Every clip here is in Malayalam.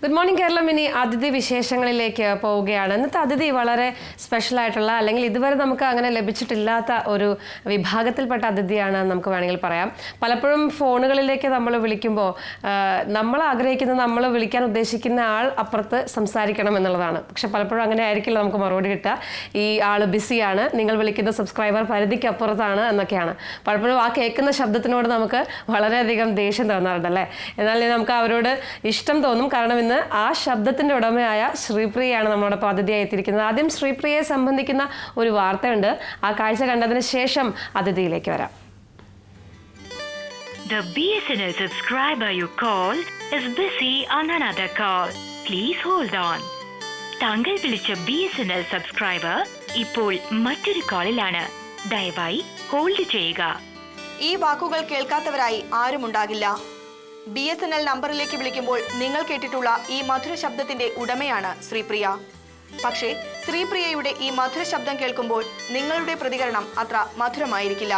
ഗുഡ് മോർണിംഗ് കേരളം ഇനി അതിഥി വിശേഷങ്ങളിലേക്ക് പോവുകയാണ്. ഇന്നത്തെ അതിഥി വളരെ സ്പെഷ്യൽ ആയിട്ടുള്ള അല്ലെങ്കിൽ ഇതുവരെ നമുക്ക് അങ്ങനെ ലഭിച്ചിട്ടില്ലാത്ത ഒരു വിഭാഗത്തിൽപ്പെട്ട അതിഥിയാണ് നമുക്ക് വേണമെങ്കിൽ പറയാം. പലപ്പോഴും ഫോണുകളിലേക്ക് നമ്മൾ വിളിക്കുമ്പോൾ നമ്മൾ ആഗ്രഹിക്കുന്ന നമ്മൾ വിളിക്കാൻ ഉദ്ദേശിക്കുന്ന ആൾ അപ്പുറത്ത് സംസാരിക്കണം എന്നുള്ളതാണ്. പക്ഷെ പലപ്പോഴും അങ്ങനെ ആയിരിക്കില്ല നമുക്ക് മറുപടി കിട്ടുക. ഈ ആൾ ബിസിയാണ് നിങ്ങൾ വിളിക്കുന്ന സബ്സ്ക്രൈബർ പരിധിക്ക് അപ്പുറത്താണ് എന്നൊക്കെയാണ്. പലപ്പോഴും ആ കേൾക്കുന്ന ശബ്ദത്തിനോട് നമുക്ക് വളരെയധികം ദേഷ്യം തോന്നാറുണ്ട് അല്ലേ? എന്നാൽ നമുക്ക് അവരോട് ഇഷ്ടം തോന്നും. കാരണം ഇന്ന് ആ ശബ്ദത്തിന്റെ ഉടമയായ ശ്രീപ്രിയയാണ് നമ്മളോടൊപ്പം അതിഥിയായി എത്തിയിരിക്കുന്നത്. ആദ്യം ശ്രീപ്രിയയെ സംബന്ധിക്കുന്ന ഒരു വാർത്തയുണ്ട്. ആ കാഴ്ച കണ്ടതിന് ശേഷം അതിഥിയിലേക്ക് വരാം. The BSNL subscriber you call is busy on another call. Please hold on. താങ്കൾ വിളിച്ച B S N L subscriber ഇപ്പോൾ മറ്റൊരു കോളിലാണ് ദയവായി ഹോൾഡ് ചെയ്യുക. ഈ വാക്കുകൾ കേൾക്കാത്തവരായി ആരുമുണ്ടാകില്ല. ബി എസ് എൻ എൽ നമ്പറിലേക്ക് വിളിക്കുമ്പോൾ നിങ്ങൾ കേട്ടിട്ടുള്ള ഈ മധുര ശബ്ദത്തിന്റെ ഉടമയാണ് ശ്രീപ്രിയ. പക്ഷേ ശ്രീപ്രിയയുടെ ഈ മധുര ശബ്ദം കേൾക്കുമ്പോൾ നിങ്ങളുടെ പ്രതികരണം അത്ര മധുരമായിരിക്കില്ല.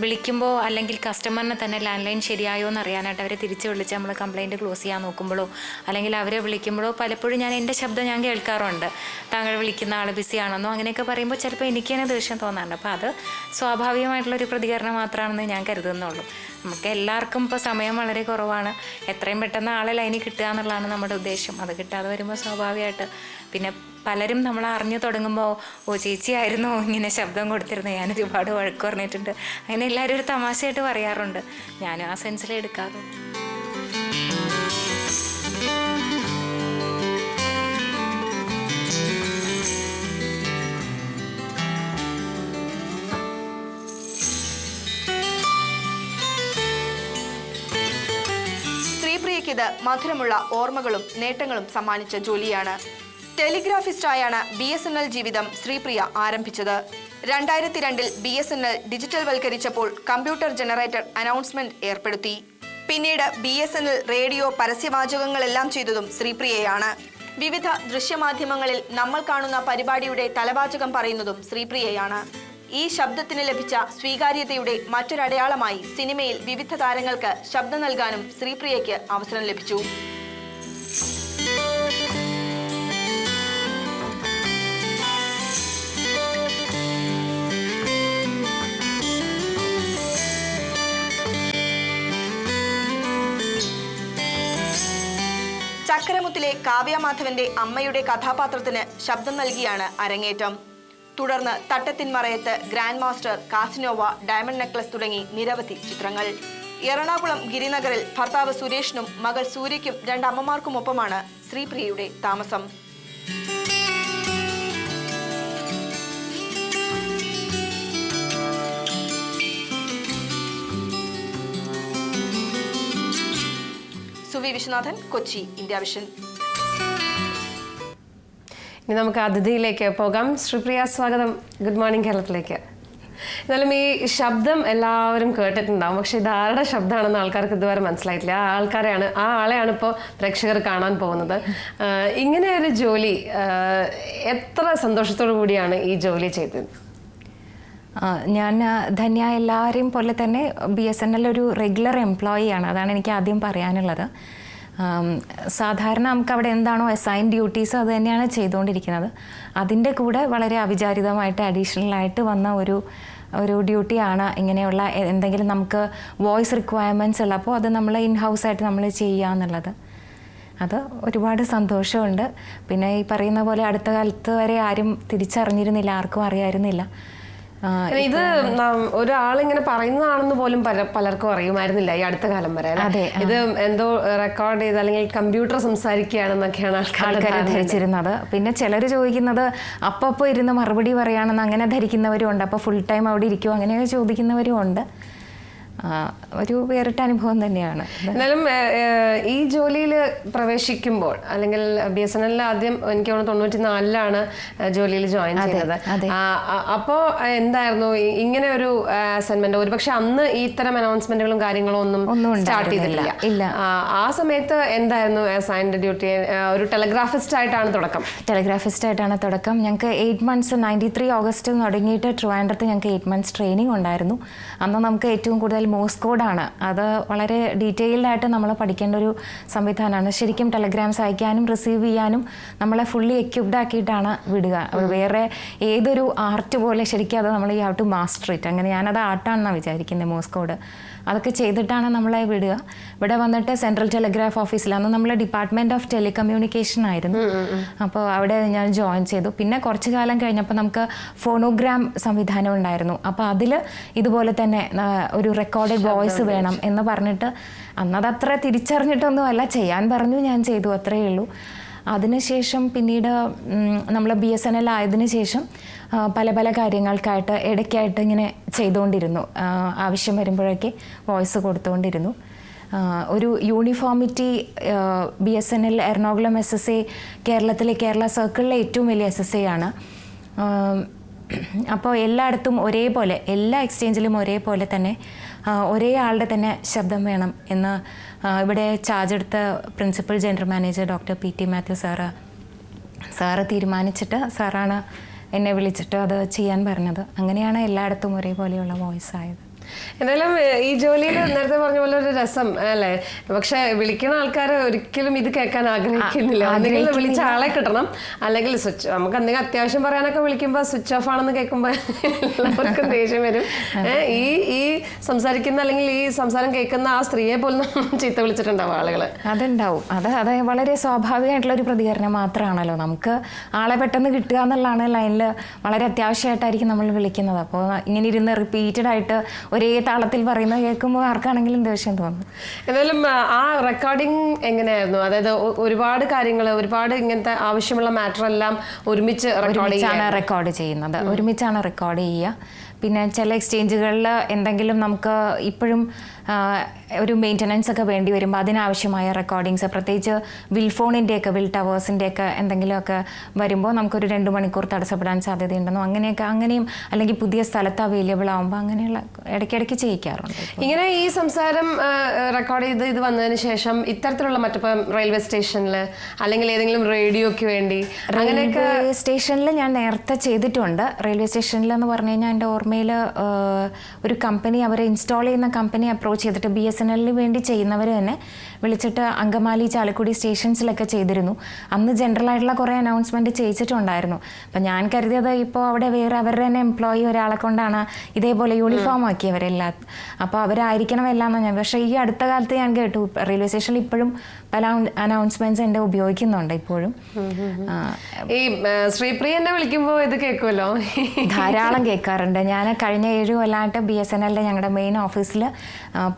വിളിക്കുമ്പോൾ അല്ലെങ്കിൽ കസ്റ്റമറിന് തന്നെ ലാൻഡ് ലൈൻ ശരിയായോ എന്ന് അറിയാനായിട്ട് അവരെ തിരിച്ച് വിളിച്ച് നമ്മൾ കംപ്ലയിന്റ് ക്ലോസ് ചെയ്യാൻ നോക്കുമ്പോഴോ അല്ലെങ്കിൽ അവരെ വിളിക്കുമ്പോഴോ പലപ്പോഴും ഞാൻ എന്റെ ശബ്ദം ഞാൻ കേൾക്കാറുണ്ട്. താങ്കൾ വിളിക്കുന്ന ആൾ ബിസി ആണെന്നോ അങ്ങനെയൊക്കെ പറയുമ്പോൾ ചിലപ്പോൾ എനിക്ക് തന്നെ ദേഷ്യം തോന്നാറുണ്ട്. അപ്പോൾ അത് സ്വാഭാവികമായിട്ടുള്ളൊരു പ്രതികരണം മാത്രമാണെന്ന് ഞാൻ കരുതുന്നുള്ളൂ. നമുക്ക് എല്ലാവർക്കും ഇപ്പോൾ സമയം വളരെ കുറവാണ്. എത്രയും പെട്ടെന്ന് ആളെ ലൈനിൽ കിട്ടുക എന്നുള്ളതാണ് നമ്മുടെ ഉദ്ദേശം. അത് കിട്ടാതെ വരുമ്പോൾ സ്വാഭാവികമായിട്ട് പിന്നെ പലരും നമ്മൾ അറിഞ്ഞു തുടങ്ങുമ്പോൾ ഓ ചേച്ചിയായിരുന്നു ഇങ്ങനെ ശബ്ദം കൊടുത്തിരുന്നത് ഞാൻ ഒരുപാട് വഴക്ക് പറഞ്ഞിട്ടുണ്ട്. അങ്ങനെ എല്ലാവരും ഒരു തമാശയായിട്ട് പറയാറുണ്ട്. ഞാനും ആ സെൻസിലേ എടുക്കാറുണ്ട് മധുരമുള്ള ഓർമ്മകളും നേട്ടങ്ങളും സമ്മാനിച്ച ജോലിയാണ്. ടെലിഗ്രാഫിസ്റ്റായാണ് ബി എസ് എൻ എൽ ജീവിതം ശ്രീപ്രിയ ആരംഭിച്ചത്. രണ്ടായിരത്തി രണ്ടിൽ B S N L digital വൽക്കരിച്ചപ്പോൾ computer generator announcement ഏർപ്പെടുത്തി. പിന്നീട് B S N L radio പരസ്യവാചകങ്ങളെല്ലാം ചെയ്തതും ശ്രീപ്രിയയാണ്. വിവിധ ദൃശ്യമാധ്യമങ്ങളിൽ നമ്മൾ കാണുന്ന പരിപാടിയുടെ തലവാചകം പറയുന്നതും ശ്രീപ്രിയയാണ്. ഈ ശബ്ദത്തിന് ലഭിച്ച സ്വീകാര്യതയുടെ മറ്റൊരടയാളമായി സിനിമയിൽ വിവിധ താരങ്ങൾക്ക് ശബ്ദം നൽകാനും ശ്രീപ്രിയയ്ക്ക് അവസരം ലഭിച്ചു. കാവ്യമാധവന്റെ അമ്മയുടെ കഥാപാത്രത്തിന് ശബ്ദം നൽകിയാണ് അരങ്ങേറ്റം. തുടർന്ന് Thattathin Marayathu grand master Casanova diamond necklace തുടങ്ങി നിരവധി ചിത്രങ്ങൾ. എറണാകുളം ഗിരിനഗറിൽ ഭർത്താവ് സുരേഷിനും മകൾ സൂര്യയ്ക്കും രണ്ടമ്മമാർക്കുമൊപ്പമാണ് ശ്രീപ്രിയയുടെ താമസം. സുവി വിശ്വനാഥൻ കൊച്ചി ഇന്ത്യ വിഷൻ ഇനി നമുക്ക് അതിഥിയിലേക്ക് പോകാം. ശ്രീപ്രിയ സ്വാഗതം. ഗുഡ് മോർണിംഗ് കേരളത്തിലേക്ക്. എന്നാലും ഈ ശബ്ദം എല്ലാവരും കേട്ടിട്ടുണ്ടാവും. പക്ഷെ ഇത് ആരുടെ ശബ്ദമാണെന്ന് ആൾക്കാർക്ക് ഇതുവരെ മനസ്സിലായിട്ടില്ല. ആ ആൾക്കാരെയാണ് ആ ആളെയാണ് ഇപ്പോൾ പ്രേക്ഷകർ കാണാൻ പോകുന്നത്. ഇങ്ങനെ ഒരു ജോലി എത്ര സന്തോഷത്തോടു കൂടിയാണ് ഈ ജോലി ചെയ്തത്? ഞാൻ ധന്യ എല്ലാവരെയും പോലെ തന്നെ ബി എസ് എൻ എൽ ഒരു റെഗുലർ എംപ്ലോയി ആണ്. അതാണ് എനിക്ക് ആദ്യം പറയാനുള്ളത്. സാധാരണ നമുക്ക് അവിടെ എന്താണോ അസൈൻ ഡ്യൂട്ടീസ് അത് തന്നെയാണ് ചെയ്തുകൊണ്ടിരിക്കുന്നത്. അതിന്റെ കൂടെ വളരെ അവിചാരിതമായിട്ട് അഡീഷണൽ ആയിട്ട് വന്ന ഒരു ഒരു ഡ്യൂട്ടിയാണ് ഇങ്ങനെയുള്ള എന്തെങ്കിലും നമുക്ക് വോയിസ് റിക്വയർമെന്റ്സ് ഉള്ളപ്പോൾ അത് നമ്മൾ ഇൻ ഹൗസ് ആയിട്ട് നമ്മൾ ചെയ്യുക എന്നുള്ളത്. അത് ഒരുപാട് സന്തോഷമുണ്ട്. പിന്നെ ഈ പറയുന്ന പോലെ അടുത്ത കാലത്ത് വരെ ആരും തിരിച്ചറിഞ്ഞിരുന്നില്ല ആർക്കും അറിയായിരുന്നില്ല. ഇത് ഒരാളിങ്ങനെ പറയുന്നതാണെന്ന് പോലും പല പലർക്കും അറിയുമായിരുന്നില്ല ഈ അടുത്ത കാലം വരെ അതെ, ഇത് എന്തോ റെക്കോർഡ് ചെയ്ത് അല്ലെങ്കിൽ കമ്പ്യൂട്ടർ സംസാരിക്കുകയാണെന്നൊക്കെയാണ് ആൾക്കാർ ധരിച്ചിരുന്നത്. പിന്നെ ചിലർ ചോദിക്കുന്നത് അപ്പപ്പോ ഇരുന്ന് മറുപടി പറയുകയാണെന്ന് അങ്ങനെ ധരിക്കുന്നവരും ഉണ്ട്. അപ്പോൾ ഫുൾ ടൈം അവിടെ ഇരിക്കുമോ അങ്ങനെയൊക്കെ ചോദിക്കുന്നവരും ഉണ്ട്. ഒരു വേറിട്ട അനുഭവം തന്നെയാണ്. എന്നാലും ഈ ജോലിയിൽ പ്രവേശിക്കുമ്പോൾ അല്ലെങ്കിൽ ബി എസ് എൻ എല്ലിൽ ആദ്യം എനിക്ക് തോന്നുന്നു തൊണ്ണൂറ്റി നാലിലാണ് ജോലിയിൽ ജോയിൻ ചെയ്തത്. അതെ. ആ, ആ- അപ്പോ എന്തായിരുന്നു? ഇങ്ങനെ ഒരു അസൈൻമെന്റ് ഒരുപക്ഷെ അന്ന് ഇത്തരം അനൗൺസ്മെന്റുകളും കാര്യങ്ങളും ഒന്നും സ്റ്റാർട്ട്. ചെയ്തിട്ടില്ല. ഇല്ല. ആ, ആ സമയത്ത് എന്തായിരുന്നു അസൈൻഡ് ഡ്യൂട്ടി? ഒരു ടെലഗ്രാഫിസ്റ്റ് ആയിട്ടാണ് തുടക്കം. ടെലഗ്രാഫിസ്റ്റ് ആയിട്ടാണ് തുടക്കം. ഞങ്ങൾക്ക് എയ്റ്റ് മന്ത്സ് നയന്റി ത്രീ ഓഗസ്റ്റിൽ തുടങ്ങിയിട്ട് ട്രിവാൻഡ്രത്ത് ഞങ്ങൾക്ക് എയ്റ്റ് മന്ത്സ് ട്രെയിനിങ് ഉണ്ടായിരുന്നു. അന്ന് നമുക്ക് ഏറ്റവും കൂടുതൽ മോസ് കോഡാണ്. അത് വളരെ ഡീറ്റെയിൽഡ് ആയിട്ട് നമ്മൾ പഠിക്കേണ്ട ഒരു സംവിധാനമാണ്. ശരിക്കും ടെലഗ്രാംസ് അയക്കാനും റിസീവ് ചെയ്യാനും നമ്മളെ ഫുള്ളി എക്യുപ്ഡ് ആക്കിയിട്ടാണ് വിടുക. വേറെ ഏതൊരു ആർട്ട് പോലെ ശരിക്കും അത് നമ്മൾ ഈ ഹാവ് ടു മാസ്റ്റർ ഇറ്റ്. അങ്ങനെ ഞാനത് ആർട്ടാണെന്നാണ് വിചാരിക്കുന്നത് മോസ് കോഡ്. അതൊക്കെ ചെയ്തിട്ടാണ് നമ്മളെ വിടുക. ഇവിടെ വന്നിട്ട് സെൻട്രൽ ടെലിഗ്രാഫ് ഓഫീസിൽ അന്ന് നമ്മളെ ഡിപ്പാർട്ട്മെന്റ് ഓഫ് ടെലികമ്മ്യൂണിക്കേഷൻ ആയിരുന്നു. അപ്പോൾ അവിടെ ഞാൻ ജോയിൻ ചെയ്തു. പിന്നെ കുറച്ച് കാലം കഴിഞ്ഞപ്പോൾ നമുക്ക് ഫോണോഗ്രാം സംവിധാനം ഉണ്ടായിരുന്നു. അപ്പോൾ അതിൽ ഇതുപോലെ തന്നെ ഒരു റെക്കോർഡഡ് വോയിസ് വേണം എന്ന് പറഞ്ഞിട്ട് അന്നത് അത്ര തിരിച്ചറിഞ്ഞിട്ടൊന്നുമല്ല. ചെയ്യാൻ പറഞ്ഞു ഞാൻ ചെയ്തു. അത്രയേ ഉള്ളൂ. അതിനുശേഷം പിന്നീട് നമ്മൾ ബി എസ് എൻ എൽ ആയതിനു ശേഷം പല പല കാര്യങ്ങൾക്കായിട്ട് ഇടയ്ക്കായിട്ട് ഇങ്ങനെ ചെയ്തുകൊണ്ടിരുന്നു. ആവശ്യം വരുമ്പോഴൊക്കെ വോയിസ് കൊടുത്തുകൊണ്ടിരുന്നു. ഒരു uniformity B S N L Ernakulam S S A കേരളത്തിലെ കേരള സർക്കിളിലെ ഏറ്റവും വലിയ എസ് എസ് എ ആണ്. അപ്പോൾ എല്ലായിടത്തും ഒരേപോലെ എല്ലാ എക്സ്ചേഞ്ചിലും ഒരേപോലെ തന്നെ ഒരേ ആളുടെ തന്നെ ശബ്ദം വേണം എന്ന് ഇവിടെ ചാർജ് എടുത്ത principal general manager doctor P T Mathew sir sir തീരുമാനിച്ചിട്ട് സാറാണ് എന്നെ വിളിച്ചിട്ട് അത് ചെയ്യാൻ പറഞ്ഞത്. അങ്ങനെയാണ് എല്ലായിടത്തും ഒരേപോലെയുള്ള വോയിസ് ആയത്. എന്തായാലും ഈ ജോലിയിൽ നേരത്തെ പറഞ്ഞ പോലെ ഒരു രസം അല്ലേ? പക്ഷെ വിളിക്കുന്ന ആൾക്കാർ ഒരിക്കലും ഇത് കേൾക്കാൻ ആഗ്രഹിക്കുന്നില്ല. അല്ലെങ്കിൽ വിളിച്ച ആളെ കിട്ടണം. അല്ലെങ്കിൽ സ്വിച്ച് നമുക്ക് എന്തെങ്കിലും അത്യാവശ്യം പറയാനൊക്കെ വിളിക്കുമ്പോൾ സ്വിച്ച് ഓഫ് ആണെന്ന് കേൾക്കുമ്പോൾ എല്ലാവർക്കും ദേഷ്യം വരും. ഈ ഈ സംസാരിക്കുന്ന അല്ലെങ്കിൽ ഈ സംസാരം കേൾക്കുന്ന ആ സ്ത്രീയെ പോലും ചീത്ത വിളിച്ചിട്ടുണ്ടാവും ആളുകൾ അതുണ്ടാവും. അത് അത് വളരെ സ്വാഭാവികമായിട്ടുള്ള ഒരു പ്രതികരണം മാത്രമാണല്ലോ. നമുക്ക് ആളെ പെട്ടെന്ന് കിട്ടുക എന്നുള്ളതാണ് ലൈനിൽ വളരെ അത്യാവശ്യമായിട്ടായിരിക്കും നമ്മൾ വിളിക്കുന്നത്. അപ്പോൾ ഇങ്ങനെ ഇരുന്ന് റിപ്പീറ്റഡ് ആയിട്ട് ഒരേ താളത്തിൽ പറയുന്ന കേൾക്കുമ്പോൾ ആർക്കാണെങ്കിലും ദേഷ്യം തോന്നും. എന്തായാലും ആ, റെക്കോർഡിംഗ് എങ്ങനെയായിരുന്നു? അതായത് ഒരുപാട് കാര്യങ്ങൾ ഒരുപാട് ഇങ്ങനത്തെ ആവശ്യമുള്ള മാറ്റർ എല്ലാം ഒരുമിച്ച് റെക്കോർഡ് റെക്കോർഡ് ചെയ്യുന്നത്. ഒരുമിച്ചാണ് റെക്കോർഡ് ചെയ്യുക. പിന്നെ ചില എക്സ്ചേഞ്ചുകളിൽ എന്തെങ്കിലും നമുക്ക് ഇപ്പോഴും ഒരു മെയിന്റനൻസ് ഒക്കെ വേണ്ടി വരുമ്പോൾ അതിനാവശ്യമായ റെക്കോർഡിങ്സ് പ്രത്യേകിച്ച് വിൽ ഫോണിന്റെയൊക്കെ വിൽ ടവേഴ്സിന്റെയൊക്കെ എന്തെങ്കിലുമൊക്കെ വരുമ്പോൾ നമുക്കൊരു രണ്ട് മണിക്കൂർ തടസ്സപ്പെടാൻ സാധ്യതയുണ്ടെന്നോ അങ്ങനെയൊക്കെ അങ്ങനെയും അല്ലെങ്കിൽ പുതിയ സ്ഥലത്ത് അവൈലബിൾ ആകുമ്പോൾ അങ്ങനെയുള്ള ഇടയ്ക്കിടയ്ക്ക് ചെയ്യിക്കാറുണ്ട് ഇങ്ങനെ ഈ സംസാരം റെക്കോർഡ് ചെയ്ത് ഇത് വന്നതിന് ശേഷം ഇത്തരത്തിലുള്ള മറ്റിപ്പം റെയിൽവേ സ്റ്റേഷനിൽ അല്ലെങ്കിൽ ഏതെങ്കിലും റേഡിയോയ്ക്ക് വേണ്ടി അങ്ങനെയൊക്കെ സ്റ്റേഷനിൽ ഞാൻ നേരത്തെ ചെയ്തിട്ടുണ്ട്. റെയിൽവേ സ്റ്റേഷനിൽ എന്ന് പറഞ്ഞു കഴിഞ്ഞാൽ എന്റെ ഓർമ്മയിൽ ഒരു കമ്പനി അവരെ ഇൻസ്റ്റാൾ ചെയ്യുന്ന കമ്പനി അപ്രോച്ച് ചെയ്തിട്ട് ബി എസ് എൻ എല്ലിന് വേണ്ടി ചെയ്യുന്നവർ തന്നെ വിളിച്ചിട്ട് അങ്കമാലി ചാലക്കുടി സ്റ്റേഷൻസിലൊക്കെ ചെയ്തിരുന്നു. അന്ന് ജനറൽ ആയിട്ടുള്ള കുറേ അനൗൺസ്മെന്റ് ചെയ്യിച്ചിട്ടുണ്ടായിരുന്നു. അപ്പം ഞാൻ കരുതിയത് ഇപ്പോൾ അവിടെ വേറെ അവരുടെ തന്നെ എംപ്ലോയി ഒരാളെ കൊണ്ടാണ് ഇതേപോലെ യൂണിഫോം ആക്കിയവരെല്ലാം അപ്പോൾ അവരായിരിക്കണം എല്ലാം എന്നാണ് ഞാൻ പക്ഷേ ഈ അടുത്ത കാലത്ത് ഞാൻ കേട്ടു. റെയിൽവേ സ്റ്റേഷനിൽ ഇപ്പോഴും പല എന്റെ എന്റെ ഉപയോഗിക്കുന്നുണ്ട് ഇപ്പോഴും. ഈ ശ്രീപ്രിയ ശ്രീപ്രിയനെ വിളിക്കുമ്പോൾ ഇത് കേൾക്കുമല്ലോ ധാരാളം കേൾക്കാറുണ്ട്. ഞാൻ കഴിഞ്ഞ ഏഴ് കൊല്ലമായിട്ട് ബി എസ് എൻ എല്ലിന്റെ ഞങ്ങളുടെ മെയിൻ ഓഫീസിൽ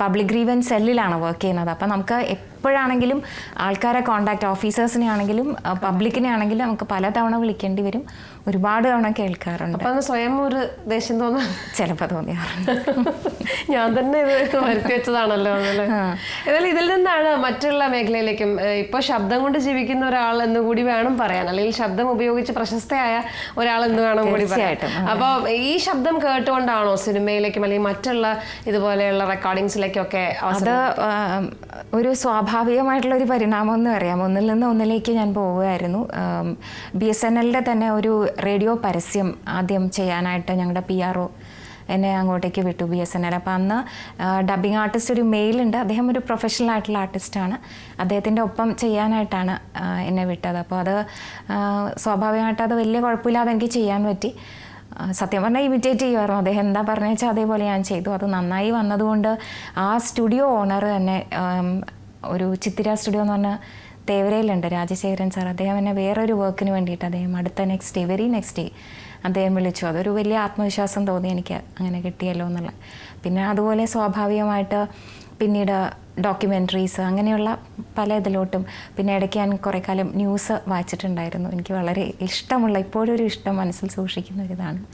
പബ്ലിക് ഗ്രീവൻസ് സെല്ലിലാണ് വർക്ക് ചെയ്യുന്നത്. അപ്പം നമുക്ക് എപ്പോഴാണെങ്കിലും ആൾക്കാരെ കോണ്ടാക്ട് ഓഫീസേഴ്സിനെ ആണെങ്കിലും പബ്ലിക്കിനെ ആണെങ്കിലും നമുക്ക് പലതവണ വിളിക്കേണ്ടി വരും. ഒരുപാട് തവണ കേൾക്കാറുണ്ട്. അപ്പം സ്വയം ഒരു ദേഷ്യം തോന്നാൻ ചിലപ്പോൾ തോന്നിയാറുണ്ട്. ഞാൻ തന്നെ ഇത് വരുത്തി വെച്ചതാണല്ലോ എന്നാലും എന്നാൽ ഇതിൽ നിന്നാണ് മറ്റുള്ള മേഖലയിലേക്കും ഇപ്പോൾ ശബ്ദം കൊണ്ട് ജീവിക്കുന്ന ഒരാൾ എന്ന് കൂടി വേണം പറയാൻ. അല്ലെങ്കിൽ ശബ്ദം ഉപയോഗിച്ച് പ്രശസ്തയായ ഒരാൾ എന്ന് വേണം കൂടി പറയാം അപ്പോൾ ഈ ശബ്ദം കേട്ടുകൊണ്ടാണോ സിനിമയിലേക്കും അല്ലെങ്കിൽ മറ്റുള്ള ഇതുപോലെയുള്ള റെക്കോർഡിങ്സിലേക്കൊക്കെ അത് ഒരു സ്വാഭാവികമായിട്ടുള്ള ഒരു പരിണാമം എന്ന് പറയാം. ഒന്നിൽ നിന്ന് ഒന്നിലേക്ക് ഞാൻ പോവുകയായിരുന്നു. ബി എസ് എൻ എല്ലിന്റെ തന്നെ ഒരു റേഡിയോ പരസ്യം ആദ്യം ചെയ്യാനായിട്ട് ഞങ്ങളുടെ പി ആർ ഒ എന്നെ അങ്ങോട്ടേക്ക് വിട്ടു ബി എസ് എൻ എൽ. അപ്പോൾ അന്ന് ഡബിങ് ആർട്ടിസ്റ്റ് ഒരു മെയിലുണ്ട് അദ്ദേഹം ഒരു പ്രൊഫഷണൽ ആയിട്ടുള്ള ആർട്ടിസ്റ്റാണ് അദ്ദേഹത്തിന്റെ ഒപ്പം ചെയ്യാനായിട്ടാണ് എന്നെ വിട്ടത്. അപ്പോൾ അത് സ്വാഭാവികമായിട്ട് അത് വലിയ കുഴപ്പമില്ലാതെ എനിക്ക് ചെയ്യാൻ പറ്റി. സത്യം പറഞ്ഞാൽ ഇമിറ്റേറ്റ് ചെയ്യുമായിരുന്നു. അദ്ദേഹം എന്താ പറഞ്ഞു വെച്ചാൽ അതേപോലെ ഞാൻ ചെയ്തു. അത് നന്നായി വന്നതുകൊണ്ട് ആ സ്റ്റുഡിയോ ഓണർ തന്നെ ഒരു ചിത്തിര സ്റ്റുഡിയോ എന്ന് പറഞ്ഞ തേവരയിലുണ്ട് രാജശേഖരൻ സാർ. അദ്ദേഹം എന്നെ വേറൊരു വർക്കിന് വേണ്ടിയിട്ട് അദ്ദേഹം അടുത്ത next day very next day അദ്ദേഹം വിളിച്ചു. അതൊരു വലിയ ആത്മവിശ്വാസം തോന്നി എനിക്ക് അങ്ങനെ കിട്ടിയല്ലോ എന്നുള്ള. പിന്നെ അതുപോലെ സ്വാഭാവികമായിട്ട് പിന്നീട് ഡോക്യുമെന്ററീസ് അങ്ങനെയുള്ള പല ഇതിലോട്ടും. പിന്നെ ഇടയ്ക്ക് ഞാൻ കുറേ കാലം ന്യൂസ് വായിച്ചിട്ടുണ്ടായിരുന്നു. എനിക്ക് വളരെ ഇഷ്ടമുള്ള ഇപ്പോഴും ഒരു ഇഷ്ടം മനസ്സിൽ സൂക്ഷിക്കുന്ന ഒരിതാണ്.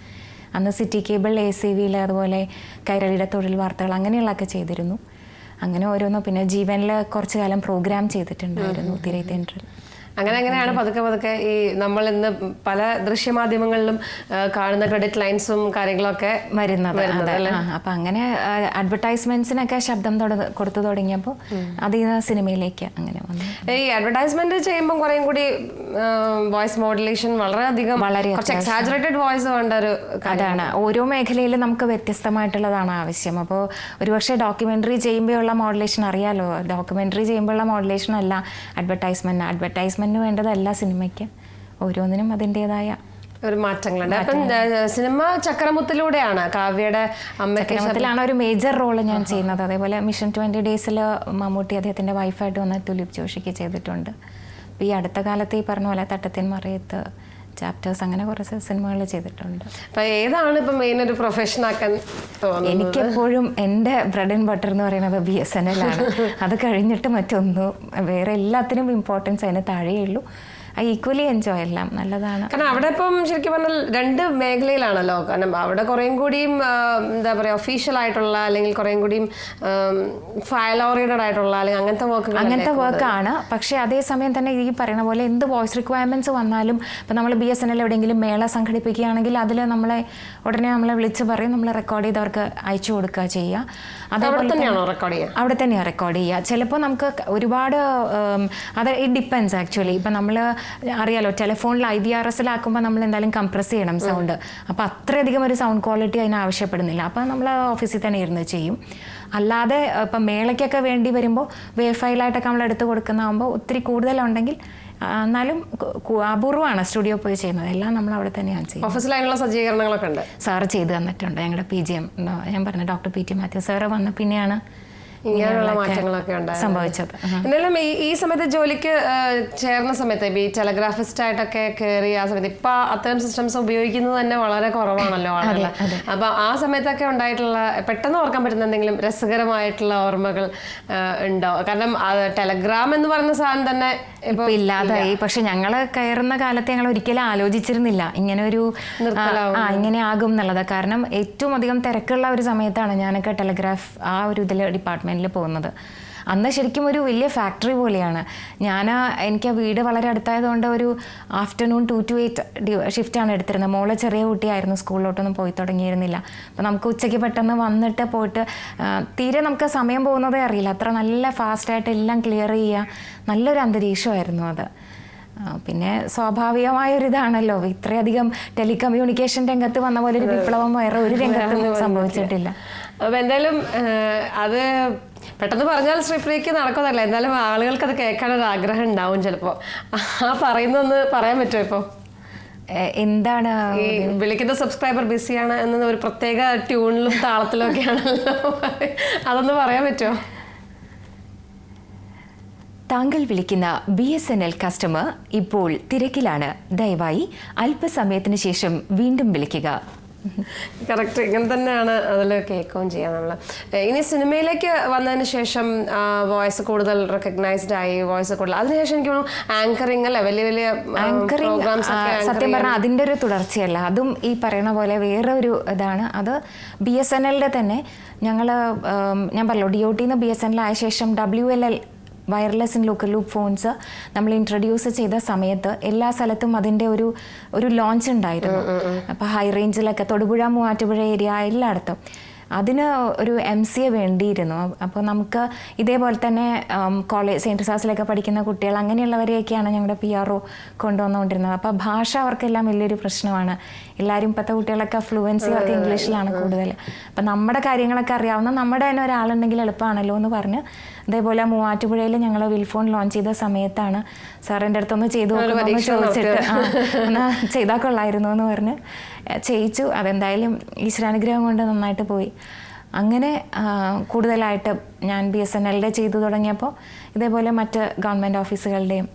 അന്ന് സിറ്റി കേബിൾ എ സി വിയിൽ അതുപോലെ കൈരളിയുടെ തൊഴിൽ വാർത്തകൾ അങ്ങനെയുള്ളതൊക്കെ ചെയ്തിരുന്നു. അങ്ങനെ ഓരോന്നും പിന്നെ ജീവനിൽ കുറച്ച് കാലം പ്രോഗ്രാം ചെയ്തിട്ടുണ്ടായിരുന്നു തിരൈ തെൻട്രിൽ അങ്ങനെ അങ്ങനെയാണ് പതുക്കെ പതുക്കെ ഈ നമ്മൾ ഇന്ന് പല ദൃശ്യമാധ്യമങ്ങളിലും കാണുന്ന ക്രെഡിറ്റ് ലൈൻസും കാര്യങ്ങളൊക്കെ വരുന്നത്. അപ്പൊ അങ്ങനെ അഡ്വർടൈസ്മെന്റ്സിനൊക്കെ ശബ്ദം കൊടുത്തു തുടങ്ങിയപ്പോൾ അത് ഈ സിനിമയിലേക്ക് അങ്ങനെ വന്നു. ഈ അഡ്വർടൈസ്മെന്റ് ചെയ്യുമ്പോൾ കുറേം കൂടി വോയിസ് മോഡുലേഷൻ വളരെയധികം വളരെ എക്സാജറേറ്റഡ് വോയിസ് വേണ്ട ഒരു അതാണ്. ഓരോ മേഖലയിലും നമുക്ക് വ്യത്യസ്തമായിട്ടുള്ളതാണ് ആവശ്യം. അപ്പോൾ ഒരുപക്ഷെ ഡോക്യുമെന്ററി ചെയ്യുമ്പോഴുള്ള മോഡുലേഷൻ അറിയാലോ. ഡോക്യുമെന്ററി ചെയ്യുമ്പോഴുള്ള മോഡുലേഷൻ അല്ല അഡ്വർടൈസ്മെന്റ് അഡ്വർടൈസ്മെന്റിന് വേണ്ടതല്ല സിനിമയ്ക്ക്. ഓരോന്നിനും അതിന്റെതായ ഒരു മാറ്റങ്ങളുണ്ട്. അപ്പം സിനിമ ചക്രമുത്തിലൂടെയാണ് കാവ്യയുടെ ചക്രമത്തിലാണ് ഒരു മേജർ റോൾ ഞാൻ ചെയ്യുന്നത്. അതേപോലെ മിഷൻ ട്വന്റി ഡേയ്സിൽ മമ്മൂട്ടി അദ്ദേഹത്തിന്റെ വൈഫായിട്ട് വന്ന തുലിപ് ജോഷിക്ക് ചെയ്തിട്ടുണ്ട്. ഈ അടുത്ത കാലത്ത് ഈ പറഞ്ഞ പോലെ തട്ടത്തിൻ മറയത്ത് ചാപ്റ്റേഴ്സ് അങ്ങനെ കുറച്ച് സിനിമകൾ ചെയ്തിട്ടുണ്ട്. അപ്പൊ ഏതാണ് ഇപ്പം മെയിൻ ഒരു പ്രൊഫഷൻ ആക്കാൻ എനിക്കെപ്പോഴും എന്റെ ബ്രെഡ് ആൻഡ് ബട്ടർ എന്ന് പറയുന്നത് ബി എസ് എൻ എൽ ആണ്. അത് കഴിഞ്ഞിട്ട് മറ്റൊന്നും വേറെ എല്ലാത്തിനും ഇമ്പോർട്ടൻസ് അതിന് താഴെയുള്ളൂ ഐ ഈക്വലി എൻജോയ് എല്ലാം. നല്ലതാണ്. കാരണം അവിടെ ഇപ്പം ശരിക്കും പറഞ്ഞാൽ രണ്ട് മേഖലയിലാണല്ലോ. കാരണം അവിടെ കുറേം കൂടിയും എന്താ പറയുക ഒഫീഷ്യൽ ആയിട്ടുള്ള അല്ലെങ്കിൽ കുറേം കൂടിയും ഫയൽ ഓറിയന്റഡ് ആയിട്ടുള്ള അല്ലെങ്കിൽ അങ്ങനത്തെ വർക്ക് അങ്ങനത്തെ വർക്കാണ് പക്ഷേ അതേസമയം തന്നെ ഈ പറയുന്ന പോലെ എന്ത് വോയിസ് റിക്വയർമെന്റ്സ് വന്നാലും ഇപ്പം നമ്മൾ ബി എസ് എൻ എൽ എവിടെയെങ്കിലും മേള സംഘടിപ്പിക്കുകയാണെങ്കിൽ അതിൽ നമ്മളെ ഉടനെ നമ്മളെ വിളിച്ച് പറയും നമ്മൾ റെക്കോർഡ് ചെയ്ത് അവർക്ക് അയച്ചു കൊടുക്കുക ചെയ്യുക. അവിടെ തന്നെയാണോ റെക്കോർഡ് ചെയ്യുക? അവിടെ തന്നെയാണ് റെക്കോർഡ് ചെയ്യുക. ചിലപ്പോൾ നമുക്ക് ഒരുപാട് അത് ഇറ്റ് ഡിപ്പെൻസ് ആക്ച്വലി ഇപ്പം നമ്മൾ അറിയാലോ ടെലിഫോണിൽ ഐ വി ആർ എസിലാക്കുമ്പോൾ നമ്മൾ എന്തായാലും കംപ്രസ് ചെയ്യണം സൗണ്ട് അപ്പോൾ അത്രയധികം ഒരു സൗണ്ട് ക്വാളിറ്റി അതിന് ആവശ്യപ്പെടുന്നില്ല. അപ്പോൾ നമ്മൾ ഓഫീസിൽ തന്നെ ഇരുന്ന് ചെയ്യും. അല്ലാതെ ഇപ്പം മേളയ്ക്കൊക്കെ വേണ്ടി വരുമ്പോൾ വേ ഫയലായിട്ടൊക്കെ നമ്മൾ എടുത്ത് കൊടുക്കുന്നതാകുമ്പോൾ ഒത്തിരി കൂടുതലുണ്ടെങ്കിൽ എന്നാലും അപൂർവമാണ് സ്റ്റുഡിയോ പോയി ചെയ്യുന്നത്. എല്ലാം നമ്മൾ അവിടെ തന്നെയാണ് ചെയ്യുന്നത്. ഓഫീസിൽ അതിനുള്ള സജ്ജീകരണങ്ങളൊക്കെ ഉണ്ട്. സാർ ചെയ്തു തന്നിട്ടുണ്ട്. ഞങ്ങളുടെ പി ജി എം ഞാൻ പറഞ്ഞ doctor P T Mathew sir വന്ന പിന്നെയാണ് ഇങ്ങനെയുള്ള മാറ്റങ്ങളൊക്കെ ഉണ്ടായി സംഭവിച്ചത്. എന്നാലും ഈ ഈ സമയത്ത് ജോലിക്ക് ചേർന്ന സമയത്ത് ഈ ടെലഗ്രാഫിസ്റ്റ് ആയിട്ടൊക്കെ കയറി ആ സമയത്ത് ഇപ്പൊ അത്തരം സിസ്റ്റംസ് ഉപയോഗിക്കുന്നത് തന്നെ വളരെ കുറവാണല്ലോ ആളുകൾ അപ്പൊ ആ സമയത്തൊക്കെ ഉണ്ടായിട്ടുള്ള പെട്ടെന്ന് ഓർക്കാൻ പറ്റുന്ന എന്തെങ്കിലും രസകരമായിട്ടുള്ള ഓർമ്മകൾ ഉണ്ടോ? കാരണം ടെലഗ്രാം എന്ന് പറയുന്ന സാധനം തന്നെ ഇപ്പൊ ഇല്ലാതായി. പക്ഷെ ഞങ്ങൾ കയറുന്ന കാലത്ത് ഞങ്ങൾ ഒരിക്കലും ആലോചിച്ചിരുന്നില്ല. ഇങ്ങനെ ഒരു ആ, ഇങ്ങനെ ആകും എന്നുള്ളത്. കാരണം ഏറ്റവും അധികം തിരക്കുള്ള ഒരു സമയത്താണ് ഞാനൊക്കെ ടെലഗ്രാഫ് ആ ഒരു ഇതിൽ ഡിപ്പാർട്ട്മെന്റിൽ പോകുന്നത്. അന്ന് ശരിക്കും ഒരു വലിയ ഫാക്ടറി പോലെയാണ്. ഞാൻ എനിക്ക് ആ വീട് വളരെ അടുത്തായതുകൊണ്ട് ഒരു ആഫ്റ്റർനൂൺ ടു ടു എയ്റ്റ് ഷിഫ്റ്റാണ് എടുത്തിരുന്നത്. മോളെ ചെറിയ കുട്ടിയായിരുന്നു സ്കൂളിലോട്ടൊന്നും പോയി തുടങ്ങിയിരുന്നില്ല. അപ്പോൾ നമുക്ക് ഉച്ചയ്ക്ക് പെട്ടെന്ന് വന്നിട്ട് പോയിട്ട് തീരെ നമുക്ക് സമയം പോകുന്നതേ അറിയില്ല. അത്ര നല്ല ഫാസ്റ്റായിട്ട് എല്ലാം ക്ലിയർ ചെയ്യുക നല്ലൊരു അന്തരീക്ഷമായിരുന്നു അത്. പിന്നെ സ്വാഭാവികമായൊരിതാണല്ലോ. ഇത്രയധികം ടെലികമ്മ്യൂണിക്കേഷൻ രംഗത്ത് വന്ന പോലെ ഒരു വിപ്ലവം വേറെ ഒരു രംഗത്തും സംഭവിച്ചിട്ടില്ല. അപ്പൊ എന്തായാലും അത് പെട്ടെന്ന് പറഞ്ഞാൽ ശ്രീപ്രിയക്ക് നടക്കുന്നല്ല എന്നാലും ആളുകൾക്ക് അത് കേൾക്കാനൊരു ആഗ്രഹം ഉണ്ടാവും ചിലപ്പോ. ആ പറയുന്നൊന്ന് പറയാൻ പറ്റുമോ ഇപ്പൊ? എന്താണ് ഈ വിളിക്കുന്ന സബ്സ്ക്രൈബർ ബിസിയാണ് എന്ന ഒരു പ്രത്യേക ട്യൂണിലും താളത്തിലും ഒക്കെ ആണല്ലോ അതൊന്ന് പറയാൻ പറ്റുമോ? താങ്കൾ വിളിക്കുന്ന B S N L customer ഇപ്പോൾ തിരക്കിലാണ്. ദയവായി അല്പസമയത്തിന് ശേഷം വീണ്ടും വിളിക്കുക. കറക്റ്റ്. ഇങ്ങനെ തന്നെയാണ് അതിൽ കേൾക്കുകയും ചെയ്യാം നമ്മൾ ഇനി സിനിമയിലേക്ക് വന്നതിന് ശേഷം വോയിസ് കൂടുതൽ റെക്കഗ്നൈസ്ഡ് ആയി വോയിസ് കൂടുതൽ. അതിനുശേഷം എനിക്ക് തോന്നുന്നു ആങ്കറിംഗ് അല്ലെ? വലിയ വലിയ ആങ്കറിംഗ് സത്യം പറഞ്ഞാൽ അതിന്റെ ഒരു തുടർച്ചയല്ല. അതും ഈ പറയുന്ന പോലെ വേറെ ഒരു ഇതാണ്. അത് ബി എസ് എൻ എല്ലിന്റെ തന്നെ ഞങ്ങൾ ഞാൻ പറഞ്ഞു ഡി ഒ ടിന്ന് ബി എസ് എൻ എൽ ആയ ശേഷം W L L wireless in local loop phones നമ്മൾ ഇൻട്രൊഡ്യൂസ് ചെയ്ത സമയത്ത് എല്ലാ സ്ഥലത്തും അതിന്റെ ഒരു ഒരു ലോഞ്ച് ഉണ്ടായിരുന്നു. അപ്പോൾ ഹൈ റേഞ്ചിലൊക്കെ തൊടുപുഴ മൂവാറ്റുപുഴ ഏരിയ എല്ലായിടത്തും. അതിന് ഒരു എം സി എ വേണ്ടിയിരുന്നു. അപ്പോൾ നമുക്ക് ഇതേപോലെ തന്നെ കോളേജ് സെന്റ് സാസിലൊക്കെ പഠിക്കുന്ന കുട്ടികൾ അങ്ങനെയുള്ളവരെയൊക്കെയാണ് ഞങ്ങളുടെ പി ആർ ഒ കൊണ്ടുവന്നുകൊണ്ടിരുന്നത്. അപ്പോൾ ഭാഷ അവർക്കെല്ലാം വലിയൊരു പ്രശ്നമാണ്. എല്ലാവരും ഇപ്പോഴത്തെ കുട്ടികളൊക്കെ ഫ്ലുവൻസി ഒക്കെ ഇംഗ്ലീഷിലാണ് കൂടുതൽ. അപ്പം നമ്മുടെ കാര്യങ്ങളൊക്കെ അറിയാവുന്ന നമ്മുടെ തന്നെ ഒരാളുണ്ടെങ്കിൽ എളുപ്പമാണല്ലോ എന്ന് പറഞ്ഞ് അതേപോലെ മൂവാറ്റുപുഴയിൽ ഞങ്ങൾ വിൽഫോൺ ലോഞ്ച് ചെയ്ത സമയത്താണ് സാറിന്റെ അടുത്തൊന്ന് ചെയ്തു നോക്കുമ്പോൾ ചോദിച്ചിട്ട് ഒന്ന് ചെയ്താൽ കൊള്ളായിരുന്നു എന്ന് പറഞ്ഞ് ചെയ്യിച്ചു. അതെന്തായാലും ഈശ്വരാനുഗ്രഹം കൊണ്ട് നന്നായിട്ട് പോയി. അങ്ങനെ കൂടുതലായിട്ട് ഞാൻ ബി എസ് എൻ എല്ലിന്റെ ചെയ്തു തുടങ്ങിയപ്പോൾ ഇതേപോലെ മറ്റ് ഗവൺമെന്റ് ഓഫീസുകളുടെയും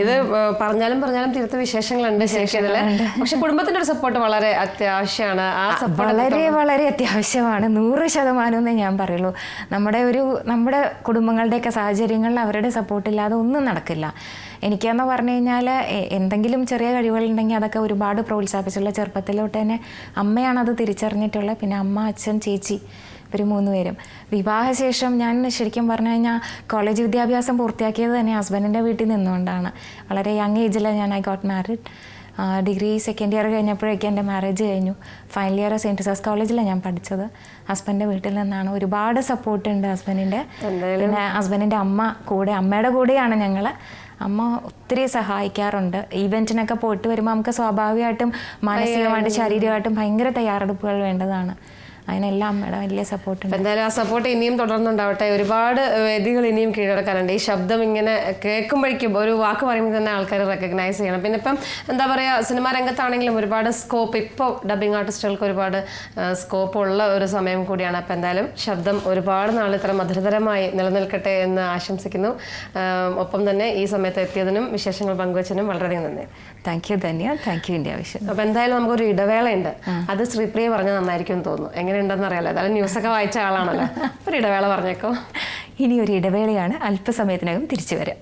ഇത് പറഞ്ഞാലും പറഞ്ഞാലും തീർത്ത വിശേഷങ്ങളുണ്ട് പക്ഷെ കുടുംബത്തിന്റെ ഒരു സപ്പോർട്ട് വളരെ അത്യാവശ്യമാണ്. ആ സപ്പോർട്ട് വളരെ വളരെ അത്യാവശ്യമാണ്. നൂറ് ശതമാനം എന്നേ ഞാൻ പറയുള്ളൂ. നമ്മുടെ ഒരു നമ്മുടെ കുടുംബങ്ങളുടെയൊക്കെ സാഹചര്യങ്ങളിൽ അവരുടെ സപ്പോർട്ടില്ലാതെ ഒന്നും നടക്കില്ല. എനിക്കെന്ന് പറഞ്ഞു കഴിഞ്ഞാൽ എന്തെങ്കിലും ചെറിയ കഴിവുകളുണ്ടെങ്കിൽ അതൊക്കെ ഒരുപാട് പ്രോത്സാഹിപ്പിച്ചുള്ള ചെറുപ്പത്തിലോട്ട് തന്നെ അമ്മയാണ് അത് തിരിച്ചറിഞ്ഞിട്ടുള്ളത്. പിന്നെ അമ്മ അച്ഛൻ ചേച്ചി ഇവർ മൂന്ന് പേരും വിവാഹശേഷം ഞാൻ ശരിക്കും പറഞ്ഞു കഴിഞ്ഞാൽ കോളേജ് വിദ്യാഭ്യാസം പൂർത്തിയാക്കിയത് തന്നെ ഹസ്ബൻഡിന്റെ വീട്ടിൽ നിന്നുകൊണ്ടാണ്. വളരെ യങ് ഏജിൽ ഞാൻ I got married degree second year കഴിഞ്ഞപ്പോഴേക്കും എന്റെ മാരേജ് കഴിഞ്ഞു. ഫൈനൽ ഇയർ സെന്റ് ജോസഫ് കോളേജിലാണ് ഞാൻ പഠിച്ചത്. ഹസ്ബൻഡിന്റെ വീട്ടിൽ നിന്നാണ്. ഒരുപാട് സപ്പോർട്ട് ഉണ്ട് ഹസ്ബൻഡിന്റെ പിന്നെ ഹസ്ബൻഡിന്റെ അമ്മ കൂടെ അമ്മയുടെ കൂടെയാണ് ഞങ്ങൾ അമ്മ ഒത്തിരി സഹായിക്കാറുണ്ട്. ഈവന്റിനൊക്കെ പോയിട്ട് വരുമ്പോൾ നമുക്ക് സ്വാഭാവികമായിട്ടും മാനസികമായിട്ടും ശാരീരികമായിട്ടും ഭയങ്കര തയ്യാറെടുപ്പുകൾ വേണ്ടതാണ്. അതിനെല്ലാം അമ്മയുടെ വലിയ സപ്പോർട്ട് ഉണ്ട് എന്തായാലും ആ സപ്പോർട്ട് ഇനിയും തുടർന്നുണ്ടാവട്ടെ. ഒരുപാട് വേദികൾ ഇനിയും കീഴടക്കാനുണ്ട്. ഈ ശബ്ദം ഇങ്ങനെ കേൾക്കുമ്പോഴേക്കും ഒരു വാക്ക് പറയുമ്പോൾ തന്നെ ആൾക്കാർ റെക്കഗ്നൈസ് ചെയ്യണം. പിന്നെ ഇപ്പം എന്താ പറയുക സിനിമാ രംഗത്താണെങ്കിലും ഒരുപാട് സ്കോപ്പ് ഇപ്പോൾ ഡബിങ് ആർട്ടിസ്റ്റുകൾക്ക് ഒരുപാട് സ്കോപ്പ് ഉള്ള ഒരു സമയം കൂടിയാണ്. അപ്പം എന്തായാലും ശബ്ദം ഒരുപാട് നാൾ ഇത്ര മധുരതരമായി നിലനിൽക്കട്ടെ എന്ന് ആശംസിക്കുന്നു. ഒപ്പം തന്നെ ഈ സമയത്ത് എത്തിയതിനും വിശേഷങ്ങൾ പങ്കുവച്ചതിനും വളരെയധികം നന്ദി. Thank you Dhanya. Thank you India വിഷയം. അപ്പം എന്തായാലും നമുക്കൊരു ഇടവേളയുണ്ട്. അത് ശ്രീപ്രിയ പറഞ്ഞ നന്നായിരിക്കും എന്ന് തോന്നുന്നു. എങ്ങനെയുണ്ടെന്ന് അറിയാലോ ഏതായാലും ന്യൂസൊക്കെ വായിച്ച ആളാണല്ലോ. ഒരു ഇടവേള പറഞ്ഞേക്കോ. ഇനി ഒരു ഇടവേളയാണ് അല്പസമയത്തിനകം തിരിച്ചു വരാം